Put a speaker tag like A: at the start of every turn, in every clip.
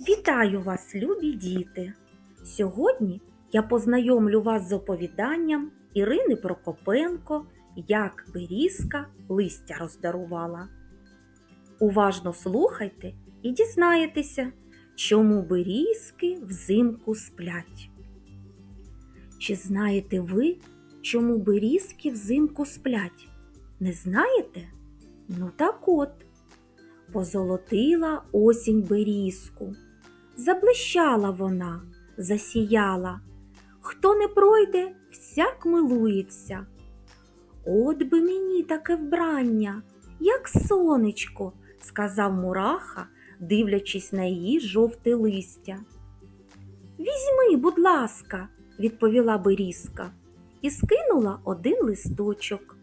A: Вітаю вас, любі діти! Сьогодні я познайомлю вас з оповіданням Ірини Прокопенко Як берізка листя роздарувала. Уважно слухайте і дізнаєтеся, чому берізки взимку сплять. Чи знаєте ви, чому берізки взимку сплять? Не знаєте? Ну так от. Позолотила осінь берізку. Заблищала вона, засіяла. Хто не пройде, всяк милується. От би мені таке вбрання, як сонечко, сказав мураха, дивлячись на її жовте листя. Візьми, будь ласка, відповіла берізка і скинула один листочок.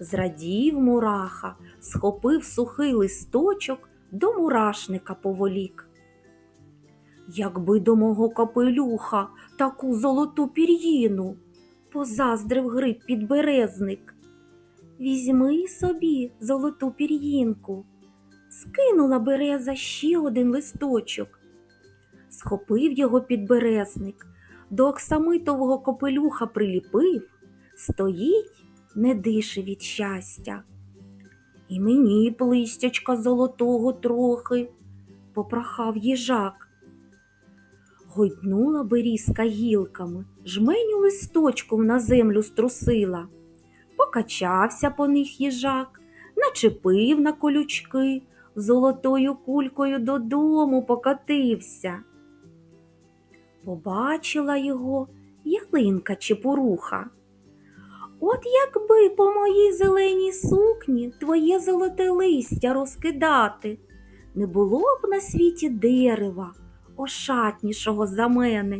A: Зрадів мураха, схопив сухий листочок, до мурашника поволік. Якби до мого капелюха таку золоту пір'їну, позаздрив гриб підберезник. Візьми собі золоту пір'їнку. Скинула береза ще один листочок. Схопив його підберезник, до оксамитового капелюха приліпив, стоїть, не дише від щастя. І мені б листячка золотого трохи, попрохав їжак. Гойднула берізка гілками, жменю листочком на землю струсила. Покачався по них їжак, начепив на колючки, золотою кулькою додому покотився. Побачила його ялинка чепуруха. От якби по моїй зеленій сукні твоє золоте листя розкидати, не було б на світі дерева, ошатнішого за мене.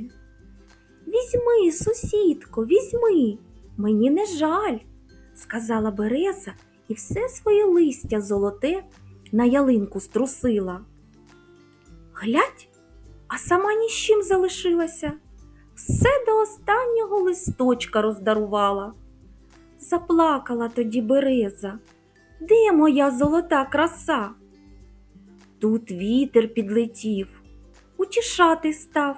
A: Візьми, сусідко, візьми, мені не жаль, сказала Береза і все своє листя золоте на ялинку струсила. Глядь, а сама ні з чим залишилася, все до останнього листочка роздарувала. Заплакала тоді береза. Де моя золота краса? Тут вітер підлетів, утішати став.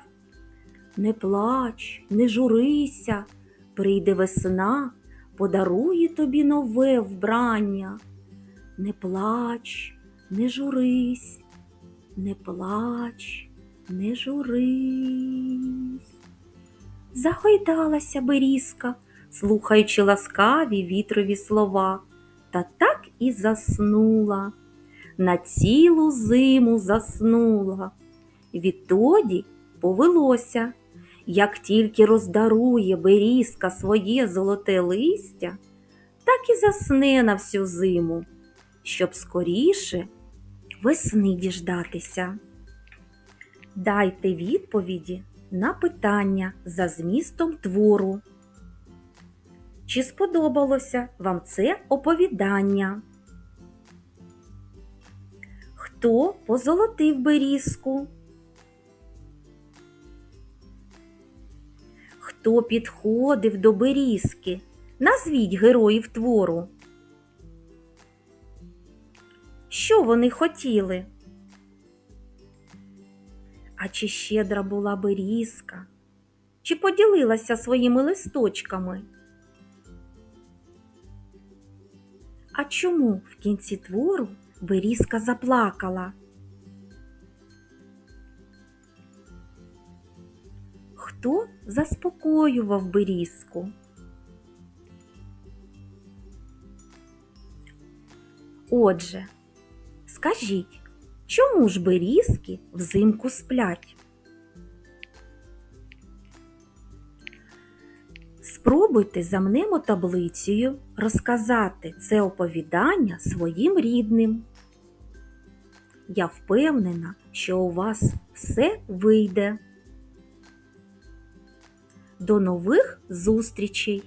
A: Не плач, не журися, прийде весна, подарує тобі нове вбрання. Не плач, не журись, не плач, не журись. Загойдалася берізка слухаючи ласкаві вітрові слова, та так і заснула. На цілу зиму заснула. Відтоді повелося, як тільки роздарує берізка своє золоте листя, так і засне на всю зиму, щоб скоріше весни діждатися. Дайте відповіді на питання за змістом твору. Чи сподобалося вам це оповідання? Хто позолотив берізку? Хто підходив до берізки? Назвіть героїв твору. Що вони хотіли? А чи щедра була берізка? Чи поділилася своїми листочками? А чому в кінці твору Берізка заплакала? Хто заспокоював Берізку? Отже, скажіть, чому ж берізки взимку сплять? Спробуйте за мнемотаблицею розказати це оповідання своїм рідним. Я впевнена, що у вас все вийде. До нових зустрічей!